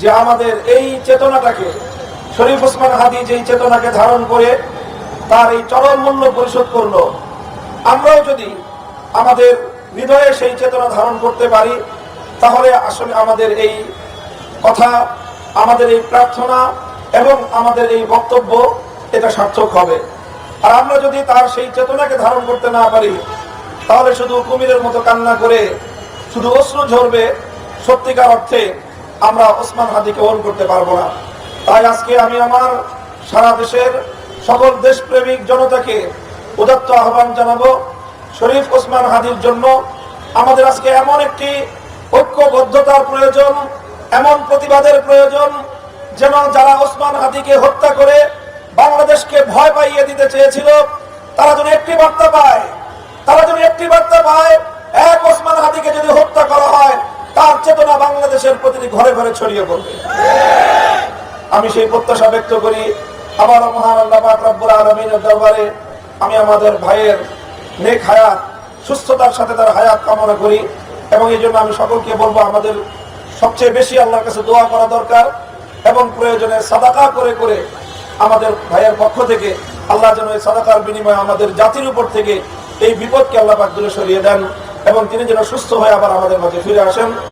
যে আমাদের এই চেতনাটাকে, শরীফ ওসমান হাদি যেই চেতনাকে ধারণ করে তার এই চরম মূল্য পরিশোধ করল, আমরাও যদি আমাদের হৃদয়ে সেই চেতনা ধারণ করতে পারি, তাহলে আসলে আমাদের এই কথা, আমাদের এই প্রার্থনা এবং আমাদের এই বক্তব্য এটা সার্থক হবে। আর আমরা যদি তার সেই চেতনাকে ধারণ করতে না পারি, তাহলে শুধু কুমিরের মতো কান্না করে, শুধু অশ্রু ঝরবে সত্যিকার অর্থে আমরা ওসমান হাদিকে ওন করতে পারব না। তাই আজকে আমি আমার সারা দেশের সকল দেশপ্রেমিক জনতাকে উদাত্ত আহ্বান জানাব, শরীফ ওসমান হাদির জন্য। আমাদের আজকে এমন একটি ঐক্যবদ্ধতার প্রয়োজন, এমন প্রতিবাদের প্রয়োজন, যেন যারা ওসমান হাদিকে হত্যা করে বাংলাদেশকে ভয় পাইয়ে দিতে চেয়েছিল, তারা যেন একটি বার্তা পায়, তারা যেন একটি বার্তা পায়, এক ওসমান হাদিকে যদি হত্যা করা হয় তার চেতনা বাংলাদেশের প্রতিটি ঘরে ঘরে ছড়িয়ে পড়বে। আমি সেই প্রত্যাশা ব্যক্ত করি আবার মহান আল্লাহ আলমিনের দরবারে আমি আমাদের ভাইয়ের নেক হায়াত, সুস্থতার সাথে তার হায়াত কামনা করি এবং এই জন্য আমি সকলকে বলব, আমাদের সবচেয়ে বেশি আল্লাহর কাছে দোয়া করা দরকার এবং প্রয়োজনে সাদাকা করে করে আমাদের ভাইয়ের পক্ষ থেকে আল্লাহ যেন এই সাদাকার বিনিময়ে আমাদের জাতির উপর থেকে এই বিপদকে আল্লাহ পাক দূরে সরিয়ে দেন এবং তিনি যেন সুস্থ হয়ে আবার আমাদের মাঝে ফিরে আসেন।